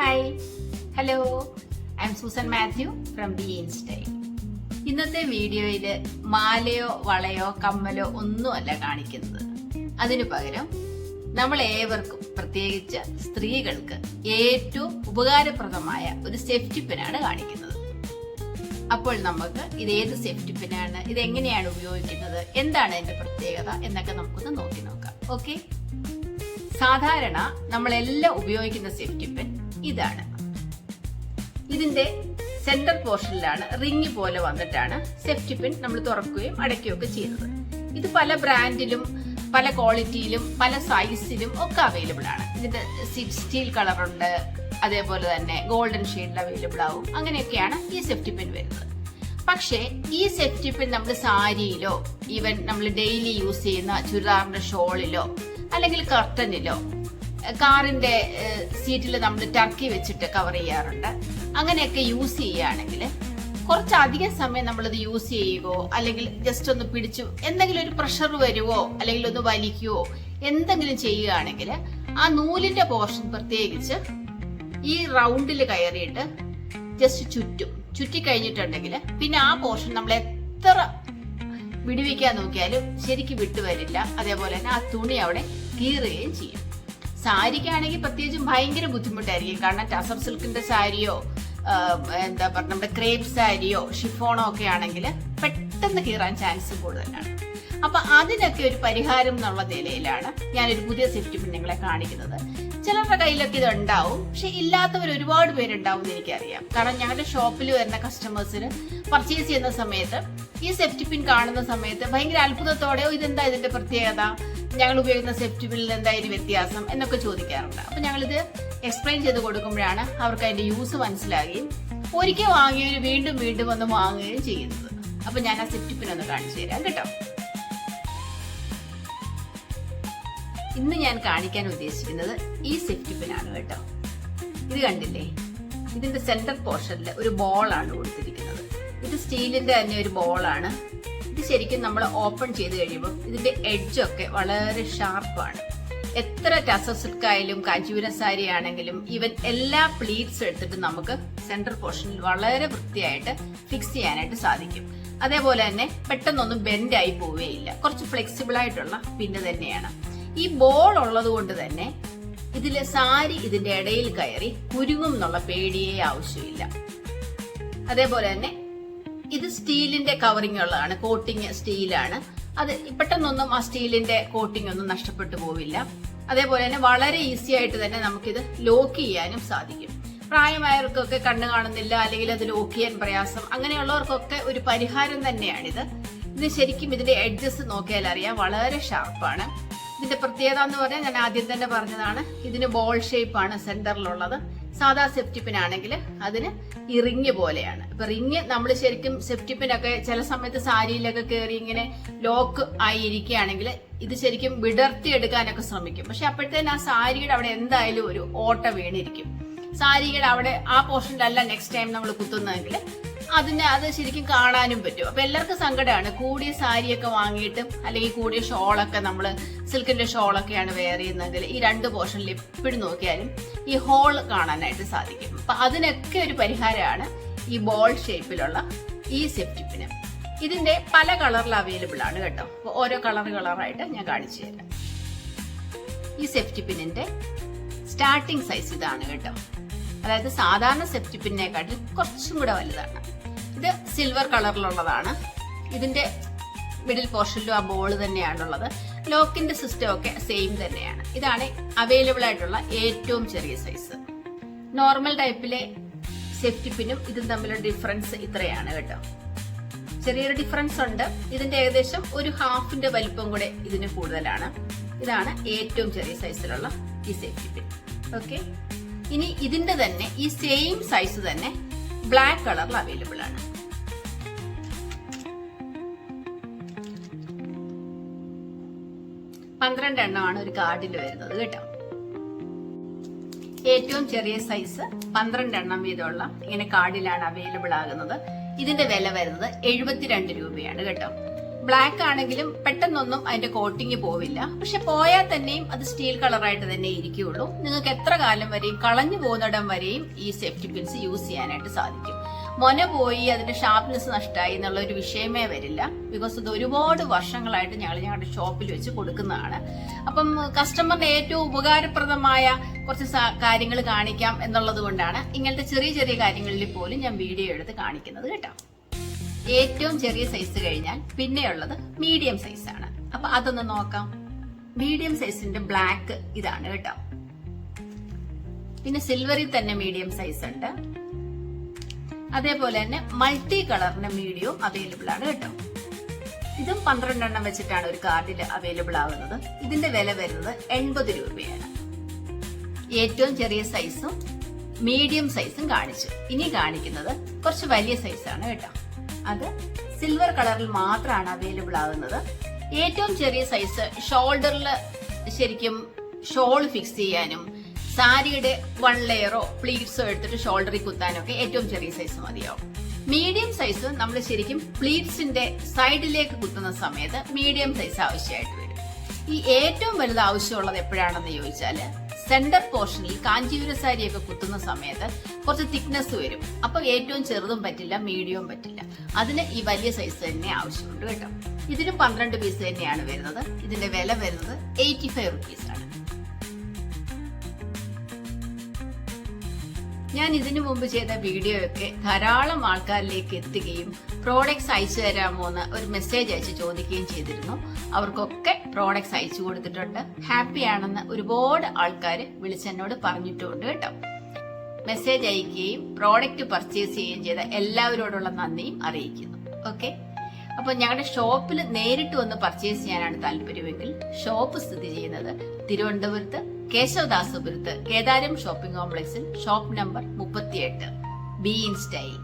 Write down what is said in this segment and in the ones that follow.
Hi hello I'm Susan Mathew from Be Style ഇന്നത്തെ വീഡിയോയിൽ മാലയോ വളയോ കമ്മലോ ഒന്നുമല്ല കാണിക്കുന്നത്. അതിനു പകരം നമ്മൾ ഏവർക്കും പ്രത്യേകിച്ച് സ്ത്രീകൾക്ക് ഏറ്റവും ഉപകാരപ്രദമായ ഒരു സേഫ്റ്റി പിനാണ് കാണിക്കുന്നത്. അപ്പോൾ നമുക്ക് ഇത് ഏത് സേഫ്റ്റി പിനാണ് ഇത് എങ്ങനെയാണ് ഉപയോഗിക്കുന്നത് എന്താണ് അതിന്റെ പ്രത്യേകത എന്നൊക്കെ നമുക്കൊന്ന് നോക്കി നോക്കാം. ഓക്കെ സാധാരണ നമ്മളെല്ലാം ഉപയോഗിക്കുന്ന സേഫ്റ്റി പെൻ ഇതാണ്. ഇതിന്റെ സെന്റർ പോർഷനിലാണ് റിങ് പോലെ വന്നിട്ടാണ് സെഫ്റ്റി പിൻ നമ്മൾ തുറക്കുകയും അടയ്ക്കുകയും ഒക്കെ ചെയ്യുന്നത്. ഇത് പല ബ്രാൻഡിലും പല ക്വാളിറ്റിയിലും പല സൈസിലും ഒക്കെ അവൈലബിൾ ആണ്. ഇതിന്റെ സ്റ്റീൽ കളറുണ്ട് അതേപോലെ തന്നെ ഗോൾഡൻ ഷെയ്ഡിൽ അവൈലബിൾ ആവും. അങ്ങനെയൊക്കെയാണ് ഈ സെഫ്റ്റി പിൻ വരുന്നത്. പക്ഷേ ഈ സെഫ്റ്റി പിൻ നമ്മൾ സാരിയിലോ ഈവൻ നമ്മൾ ഡെയിലി യൂസ് ചെയ്യുന്ന ചുരിദാറിന്റെ ഷോളിലോ അല്ലെങ്കിൽ കർട്ടനിലോ കാറിന്റെ സീറ്റിൽ നമ്മൾ ടർക്കി വെച്ചിട്ട് കവർ ചെയ്യാറുണ്ട്. അങ്ങനെയൊക്കെ യൂസ് ചെയ്യുകയാണെങ്കിൽ കുറച്ചധികം സമയം നമ്മളിത് യൂസ് ചെയ്യുകയോ അല്ലെങ്കിൽ ജസ്റ്റ് ഒന്ന് പിടിച്ചു എന്തെങ്കിലും ഒരു പ്രഷർ വരുവോ അല്ലെങ്കിൽ ഒന്ന് വലിക്കുകയോ എന്തെങ്കിലും ചെയ്യുകയാണെങ്കിൽ ആ നൂലിന്റെ പോർഷൻ പ്രത്യേകിച്ച് ഈ റൗണ്ടിൽ കയറിയിട്ട് ജസ്റ്റ് ചുറ്റും ചുറ്റി കഴിഞ്ഞിട്ടുണ്ടെങ്കിൽ പിന്നെ ആ പോർഷൻ നമ്മൾ എത്ര വിടുവിക്കാൻ നോക്കിയാലും ശരിക്കും വിട്ടുവരില്ല. അതേപോലെ തന്നെ ആ തുണി അവിടെ കീറുകയും ചെയ്യും. സാരിക്കാണെങ്കിൽ പ്രത്യേകിച്ചും ഭയങ്കര ബുദ്ധിമുട്ടായിരിക്കും. കാരണം ടസർ സിൽക്കിന്റെ സാരിയോ എന്താ പറയുക നമ്മുടെ ക്രേപ്പ് സാരിയോ ഷിഫോണോ ഒക്കെ ആണെങ്കിൽ പെട്ടെന്ന് കീറാൻ ചാൻസ് കൂടുതലാണ്. അപ്പൊ അതിനൊക്കെ ഒരു പരിഹാരം എന്നുള്ള നിലയിലാണ് ഞാനൊരു പുതിയ സെറ്റ് നിങ്ങളെ കാണിക്കുന്നത്. ചിലരുടെ കയ്യിലൊക്കെ ഇത് ഉണ്ടാവും പക്ഷെ ഇല്ലാത്തവർ ഒരുപാട് പേരുണ്ടാവും എന്ന് എനിക്കറിയാം. കാരണം ഞങ്ങളുടെ ഷോപ്പിൽ വരുന്ന കസ്റ്റമേഴ്സിന് പർച്ചേസ് ചെയ്യുന്ന സമയത്ത് ഈ സെഫ്റ്റി പിൻ കാണുന്ന സമയത്ത് ഭയങ്കര അത്ഭുതത്തോടെ "ഓ, ഇതെന്താ ഇതിന്റെ പ്രത്യേകത? ഞങ്ങൾ ഉപയോഗിക്കുന്ന സെഫ്റ്റി പിന്നിൽ എന്തായാലും വ്യത്യാസം എന്നൊക്കെ ചോദിക്കാറുണ്ട്. അപ്പൊ ഞങ്ങളിത് എക്സ്പ്ലെയിൻ ചെയ്ത് കൊടുക്കുമ്പോഴാണ് അവർക്ക് അതിന്റെ യൂസ് മനസ്സിലാകുകയും ഒരിക്കൽ വാങ്ങിയവർ വീണ്ടും വീണ്ടും വന്ന് വാങ്ങുകയും ചെയ്യുന്നത്. അപ്പൊ ഞാൻ ആ സെഫ്റ്റി പിൻ ഒന്ന് കാണിച്ചു തരാം കേട്ടോ. ഇന്ന് ഞാൻ കാണിക്കാൻ ഉദ്ദേശിക്കുന്നത് ഈ സെഫ്റ്റി പിൻ ആണ് കേട്ടോ. ഇത് കണ്ടില്ലേ? ഇതിന്റെ സെന്റർ പോർഷനിൽ ഒരു ബോളാണ് കൊടുത്തിരിക്കുന്നത്. സ്റ്റീലിന്റെ തന്നെ ഒരു ബോളാണ്. ഇത് ശരിക്കും നമ്മൾ ഓപ്പൺ ചെയ്ത് കഴിയുമ്പോൾ ഇതിന്റെ എഡ്ജൊക്കെ വളരെ ഷാർപ്പാണ് എത്ര ടസർ സിൽക്ക് ആയാലും സാരി ആണെങ്കിലും ഇവൻ എല്ലാ പ്ലീറ്റ്സ് എടുത്തിട്ട് നമുക്ക് സെന്റർ പോർഷനിൽ വളരെ വൃത്തിയായിട്ട് ഫിക്സ് ചെയ്യാനായിട്ട് സാധിക്കും. അതേപോലെ തന്നെ പെട്ടെന്നൊന്നും ബെൻഡായി പോവുകയില്ല. കുറച്ച് ഫ്ലെക്സിബിൾ ആയിട്ടുള്ള പിന്നെ തന്നെയാണ്. ഈ ബോൾ ഉള്ളത് കൊണ്ട് തന്നെ ഇതിലെ സാരി ഇതിന്റെ ഇടയിൽ കയറി കുരുങ്ങും എന്നുള്ള പേടിയേ ആവശ്യമില്ല. അതേപോലെ തന്നെ ഇത് സ്റ്റീലിന്റെ കവറിംഗ് ഉള്ളതാണ് കോട്ടിങ് സ്റ്റീലാണ്. അത് പെട്ടെന്നൊന്നും ആ സ്റ്റീലിന്റെ കോട്ടിംഗ് ഒന്നും നഷ്ടപ്പെട്ടു പോവില്ല. അതേപോലെ തന്നെ വളരെ ഈസി ആയിട്ട് തന്നെ നമുക്കിത് ലോക്ക് ചെയ്യാനും സാധിക്കും. പ്രായമായവർക്കൊക്കെ കണ്ണു കാണുന്നില്ല അല്ലെങ്കിൽ അത് ലോക്ക് ചെയ്യാൻ പ്രയാസം അങ്ങനെയുള്ളവർക്കൊക്കെ ഒരു പരിഹാരം തന്നെയാണിത്. ഇത് ശരിക്കും ഇതിന്റെ എഡ്ജസ് നോക്കിയാൽ അറിയാം വളരെ ഷാർപ്പാണ്. ഇതിന്റെ പ്രത്യേകത എന്ന് പറഞ്ഞാൽ ഞാൻ ആദ്യം തന്നെ പറഞ്ഞതാണ്. ഇതിന് ബോൾ ഷേപ്പാണ് സെന്ററിലുള്ളത് സാധാ സെപ്റ്റിപ്പിനാണെങ്കിൽ അതിന് ഈ റിങ് പോലെയാണ്. ഇപ്പൊ റിങ് നമ്മൾ ശരിക്കും സെപ്റ്റിപ്പിനൊക്കെ ചില സമയത്ത് സാരിയിലൊക്കെ കയറി ഇങ്ങനെ ലോക്ക് ആയിരിക്കുകയാണെങ്കിൽ ഇത് ശരിക്കും വിടർത്തി എടുക്കാനൊക്കെ ശ്രമിക്കും. പക്ഷെ അപ്പോഴത്തേന് ആ സാരിയുടെ അവിടെ എന്തായാലും ഒരു ഓട്ട വീണിരിക്കും. സാരിയുടെ അവിടെ ആ പോർഷനിലല്ല നെക്സ്റ്റ് ടൈം നമ്മൾ കുത്തുന്നതെങ്കിൽ അതിനെ അത് ശരിക്കും കാണാനും പറ്റും. അപ്പൊ എല്ലാവർക്കും സങ്കടമാണ് കൂടിയ സാരിയൊക്കെ വാങ്ങിയിട്ട് അല്ലെങ്കിൽ കൂടിയ ഷോളൊക്കെ നമ്മൾ സിൽക്കിന്റെ ഷോളൊക്കെയാണ് വെയർ ചെയ്യുന്നതെങ്കിൽ ഈ രണ്ട് പോർഷനിൽ എപ്പോഴും നോക്കിയാലും ഈ ഹോൾ കാണാനായിട്ട് സാധിക്കും. അപ്പൊ അതിനൊക്കെ ഒരു പരിഹാരമാണ് ഈ ബോൾ ഷേപ്പിലുള്ള ഈ സെപ്റ്റിപ്പിന് ഇതിന്റെ പല കളറിൽ അവൈലബിൾ ആണ് കേട്ടോ. അപ്പൊ ഓരോ കളർ കളറായിട്ട് ഞാൻ കാണിച്ചു തരാം. ഈ സെപ്റ്റിപ്പിനിന്റെ സ്റ്റാർട്ടിംഗ് സൈസ് ഇതാണ് കേട്ടോ. അതായത് സാധാരണ സെപ്റ്റിപ്പിനെക്കാട്ടിൽ കുറച്ചും കൂടെ വലുതാണ്. ഇത് സിൽവർ കളറിലുള്ളതാണ് ഇതിന്റെ മിഡിൽ പോർഷനിലും ആ ബോൾ തന്നെയാണുള്ളത്. ലോക്കിന്റെ സിസ്റ്റം ഒക്കെ സെയിം തന്നെയാണ്. ഇതാണ് അവൈലബിൾ ആയിട്ടുള്ള ഏറ്റവും ചെറിയ സൈസ് നോർമൽ ടൈപ്പിലെ സേഫ്റ്റി പിന്നും ഇതും തമ്മിലുള്ള ഡിഫറൻസ് ഇത്രയാണ് കേട്ടോ. ചെറിയൊരു ഡിഫറൻസ് ഉണ്ട്. ഇതിന്റെ ഏകദേശം ഒരു ഹാഫിന്റെ വലിപ്പം കൂടെ ഇതിന് കൂടുതലാണ്. ഇതാണ് ഏറ്റവും ചെറിയ സൈസിലുള്ള ഈ സേഫ്റ്റി പിൻ ഓക്കെ ഇനി ഇതിന്റെ തന്നെ ഈ സെയിം സൈസ് തന്നെ ബ്ലാക്ക് കളറിൽ അവൈലബിൾ ആണ്. പന്ത്രണ്ട് എണ്ണമാണ് ഒരു കാർഡിൽ വരുന്നത് കേട്ടോ. ഏറ്റവും ചെറിയ സൈസ് പന്ത്രണ്ട് എണ്ണം വീതമുള്ള ഇങ്ങനെ കാർഡിലാണ് അവൈലബിൾ ആകുന്നത്. ഇതിന്റെ വില വരുന്നത് എഴുപത്തിരണ്ട് രൂപയാണ് കേട്ടോ. ബ്ലാക്ക് ആണെങ്കിലും പെട്ടെന്നൊന്നും അതിന്റെ കോട്ടിങ് പോവില്ല. പക്ഷെ പോയാൽ തന്നെയും അത് സ്റ്റീൽ കളറായിട്ട് തന്നെ ഇരിക്കുകയുള്ളൂ നിങ്ങൾക്ക് എത്ര കാലം വരെയും കളഞ്ഞു പോകുന്നിടം വരെയും ഈ സേഫ്റ്റി പിൻസ് യൂസ് ചെയ്യാനായിട്ട് സാധിക്കും. മൊന പോയി അതിന്റെ ഷാർപ്നെസ് നഷ്ടമായി എന്നുള്ള ഒരു വിഷയമേ വരില്ല. ബിക്കോസ് ഇത് ഒരുപാട് വർഷങ്ങളായിട്ട് ഞങ്ങൾ ഞങ്ങളുടെ ഷോപ്പിൽ വെച്ച് കൊടുക്കുന്നതാണ്. അപ്പം കസ്റ്റമറിന് ഏറ്റവും ഉപകാരപ്രദമായ കുറച്ച് കാര്യങ്ങൾ കാണിക്കാം എന്നുള്ളത് കൊണ്ടാണ് ഇങ്ങനത്തെ ചെറിയ ചെറിയ കാര്യങ്ങളിൽ പോലും ഞാൻ വീഡിയോ എടുത്ത് കാണിക്കുന്നത് കേട്ടോ. ഏറ്റവും ചെറിയ സൈസ് കഴിഞ്ഞാൽ പിന്നെയുള്ളത് മീഡിയം സൈസാണ് അപ്പൊ അതൊന്ന് നോക്കാം. മീഡിയം സൈസിന്റെ ബ്ലാക്ക് ഇതാണ് കേട്ടോ. പിന്നെ സിൽവറിൽ തന്നെ മീഡിയം സൈസ് ഉണ്ട്. അതേപോലെ തന്നെ മൾട്ടി കളറിന്റെ മീഡിയവും അവൈലബിൾ ആണ് കേട്ടോ. ഇതും പന്ത്രണ്ടെണ്ണം വെച്ചിട്ടാണ് ഒരു കാർഡിൽ അവൈലബിൾ ആവുന്നത്. ഇതിന്റെ വില വരുന്നത് എൺപത് രൂപയാണ്. ഏറ്റവും ചെറിയ സൈസും മീഡിയം സൈസും കാണിച്ചു. ഇനി കാണിക്കുന്നത് കുറച്ച് വലിയ സൈസാണ് കേട്ടോ. അത് സിൽവർ കളറിൽ മാത്രമാണ് അവൈലബിൾ ആവുന്നത്. ഏറ്റവും ചെറിയ സൈസ് ഷോൾഡറിൽ ശരിക്കും ഷോൾ ഫിക്സ് ചെയ്യാനും സാരിയുടെ വൺ ലെയറോ പ്ലീറ്റ്സോ എടുത്തിട്ട് ഷോൾഡറിൽ കുത്താനൊക്കെ ഏറ്റവും ചെറിയ സൈസ് മതിയാവും. മീഡിയം സൈസ് നമ്മൾ ശരിക്കും പ്ലീറ്റ്സിന്റെ സൈഡിലേക്ക് കുത്തുന്ന സമയത്ത് മീഡിയം സൈസ് ആവശ്യമായിട്ട് വരും. ഈ ഏറ്റവും വലുത് ആവശ്യമുള്ളത് എപ്പോഴാണെന്ന് ചോദിച്ചാൽ സെന്റർ പോർഷനിൽ കാഞ്ചീപുര സാരിയൊക്കെ കുത്തുന്ന സമയത്ത് കുറച്ച് തിക്നെസ് വരും. അപ്പൊ ഏറ്റവും ചെറുതും പറ്റില്ല മീഡിയവും പറ്റില്ല. അതിന് ഈ വലിയ സൈസ് തന്നെ ആവശ്യമുണ്ട് കേട്ടോ. ഇതിനും പന്ത്രണ്ട് പീസ് തന്നെയാണ് വരുന്നത്. ഇതിന്റെ വില വരുന്നത് എയ്റ്റി ഫൈവ് റുപ്പീസ് ആണ്. ഞാൻ ഇതിനു മുമ്പ് ചെയ്ത വീഡിയോ ഒക്കെ ധാരാളം ആൾക്കാരിലേക്ക് എത്തുകയും പ്രോഡക്റ്റ്സ് അയച്ചു തരാമോ എന്ന് ഒരു മെസ്സേജ് അയച്ച് ചോദിക്കുകയും ചെയ്തിരുന്നു. അവർക്കൊക്കെ പ്രോഡക്റ്റ്സ് അയച്ചു കൊടുത്തിട്ടുണ്ട്. ഹാപ്പി ആണെന്ന് ഒരുപാട് ആൾക്കാർ വിളിച്ചെന്നോട് പറഞ്ഞിട്ടുണ്ട് കേട്ടോ. മെസ്സേജ് അയക്കുകയും പ്രോഡക്റ്റ് പർച്ചേസ് ചെയ്യുകയും ചെയ്ത എല്ലാവരോടുള്ള നന്ദിയും അറിയിക്കുന്നു. ഓക്കെ അപ്പോൾ ഞങ്ങളുടെ ഷോപ്പിൽ നേരിട്ട് വന്ന് പർച്ചേസ് ചെയ്യാനാണ് താല്പര്യമെങ്കിൽ ഷോപ്പ് സ്ഥിതി ചെയ്യുന്നത് തിരുവനന്തപുരത്ത് കേശവദാസപുരത്ത് കേദാരം ഷോപ്പിംഗ് കോംപ്ലക്സിൽ ഷോപ്പ് നമ്പർ മുപ്പത്തിയെട്ട്. Be In Style.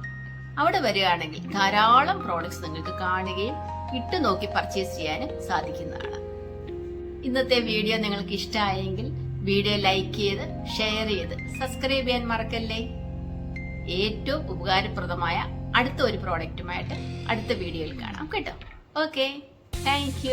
അവിടെ വരികയാണെങ്കിൽ ധാരാളം പ്രോഡക്ട്സ് നിങ്ങൾക്ക് കാണുകയും ഇട്ടു നോക്കി പർച്ചേസ് ചെയ്യാനും സാധിക്കുന്നതാണ്. ഇന്നത്തെ വീഡിയോ നിങ്ങൾക്ക് ഇഷ്ടമായെങ്കിൽ വീഡിയോ ലൈക്ക് ചെയ്ത് ഷെയർ ചെയ്ത് സബ്സ്ക്രൈബ് ചെയ്യാൻ മറക്കല്ലേ? ഏറ്റവും ഉപകാരപ്രദമായ അടുത്ത ഒരു പ്രോഡക്റ്റുമായിട്ട് അടുത്ത വീഡിയോയിൽ കാണാം കേട്ടോ. Okay thank